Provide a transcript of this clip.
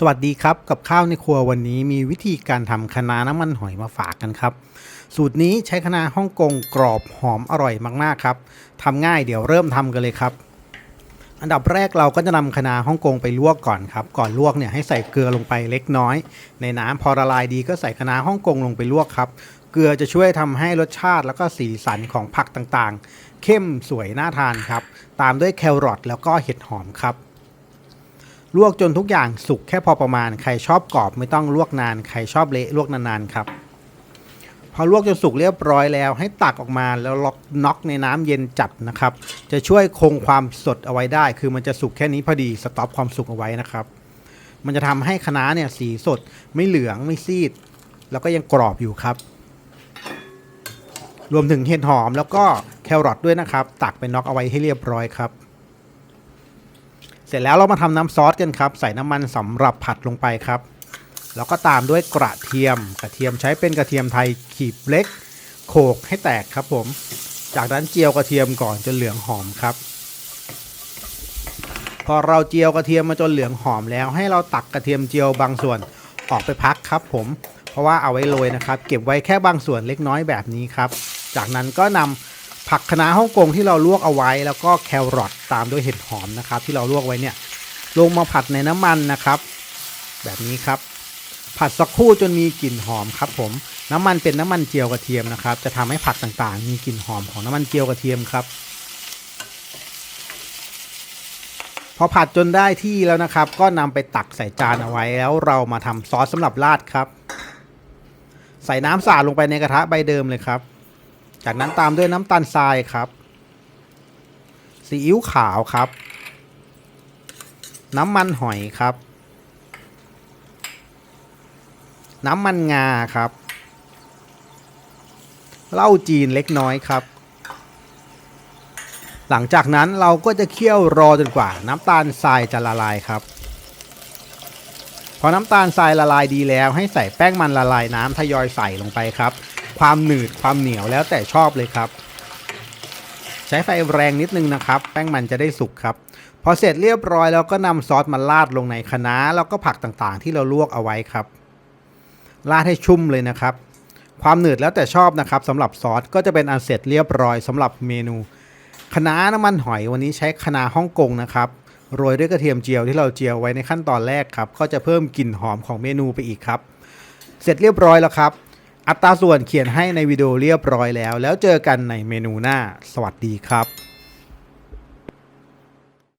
สวัสดีครับ กับข้าวในครัววันนี้มีวิธีการทำคะน้าน้ำมันหอยมาฝากกันครับ สูตรนี้ใช้คะน้าฮ่องกงกรอบหอมอร่อยมากๆครับทำง่ายเดี๋ยวเริ่มทำกันเลยครับ อันดับแรกเราก็จะนำคะน้าฮ่องกงไปลวกก่อนครับ ก่อนลวกเนี่ยให้ใส่เกลือลงไปเล็กน้อย ในน้ำพอละลายดีก็ใส่คะน้าฮ่องกงลงไปลวกครับ เกลือจะช่วยทำให้รสชาติแล้วก็สีสันของผักต่างๆ เข้มสวยน่าทานครับ ตามด้วยแครอทแล้วก็เห็ดหอมครับ ลวกจนทุกอย่างสุกแค่พอประมาณ ใครชอบกรอบไม่ต้องลวกนาน ใครชอบเละลวกนานๆครับ พอลวกจนสุกเรียบร้อยแล้ว ให้ตักออกมาแล้วล็อกน็อกในน้ำเย็นจัดนะครับ จะช่วยคงความสดเอาไว้ได้ คือมันจะสุกแค่นี้พอดีสต็อปความสุกเอาไว้นะครับ มันจะทำให้คะน้าเนี่ยสีสดไม่เหลืองไม่ซีด แล้วก็ยังกรอบอยู่ครับ รวมถึงเห็ดหอมแล้วก็แครอทด้วยนะครับ ตักไปน็อกเอาไว้ให้เรียบร้อยครับ ร็จแล้วเรามาทำน้ำซอสกันครับ ใส่น้ำมันสำหรับผัดลงไปครับ แล้วก็ตามด้วยกระเทียม กระเทียมใช้เป็นกระเทียมไทยขีบเล็ก โขกให้แตกครับผม จากนั้นเจียวกระเทียมก่อนจนเหลืองหอมครับ พอเราเจียวกระเทียมมาจนเหลืองหอมแล้ว ให้เราตักกระเทียมเจียวบางส่วนออกไปพักครับผม เพราะว่าเอาไว้โรยนะครับ เก็บไว้แค่บางส่วนเล็กน้อยแบบนี้ครับ จากนั้นก็นำ ผักคะน้าฮ่องกงที่เราลวกเอาไว้ แล้วก็แครอทตามด้วยเห็ดหอมนะครับ ที่เราลวกไว้เนี่ย ลงมาผัดในน้ำมันนะครับ แบบนี้ครับ ผัดสักครู่จนมีกลิ่นหอมครับ ผมน้ำมันเป็นน้ำมันเจียวกระเทียมนะครับ จะทำให้ผักต่างๆ มีกลิ่นหอมของน้ำมันเจียวกระเทียมครับ พอผัดจนได้ที่แล้วนะครับ ก็นำไปตักใส่จานเอาไว้แล้วเรามาทำซอสสำหรับราดครับ ใส่น้ำสาดลงไปในกระทะใบเดิมเลยครับ จากนั้นตามด้วยน้ำตาลทรายครับ ซีอิ๊วขาวครับ น้ำมันหอยครับ น้ำมันงาครับ เหล้าจีนเล็กน้อยครับ หลังจากนั้นเราก็จะเคี่ยวรอจนกว่า น้ำตาลทรายจะละลายครับพอน้ำตาลทรายละลายดีแล้ว ให้ใส่แป้งมันละลายน้ำทยอยใส่ลงไปครับ ความหนืดความเหนียวแล้วแต่ชอบเลยครับ ใช้ไฟแรงนิดนึงนะครับ แป้งมันจะได้สุกครับ พอเสร็จเรียบร้อยแล้วก็นำซอสมาราดลงในคะน้าแล้วก็ผักต่างๆ ที่เราลวกเอาไว้ครับราดให้ชุ่มเลยนะครับ ความหนืดแล้วแต่ชอบนะครับสำหรับซอสก็จะเป็นอันเสร็จเรียบร้อยสำหรับเมนูคะน้าน้ำมันหอยวันนี้ใช้คะน้าฮ่องกงนะครับโรยด้วยกระเทียมเจียวที่เราเจียวไว้ในขั้นตอนแรกครับ ก็จะเพิ่มกลิ่นหอมของเมนูไปอีกครับ เสร็จเรียบร้อยแล้วครับ อัตราส่วนเขียนให้ในวิดีโอเรียบร้อยแล้ว แล้วเจอกันในเมนูหน้า สวัสดีครับ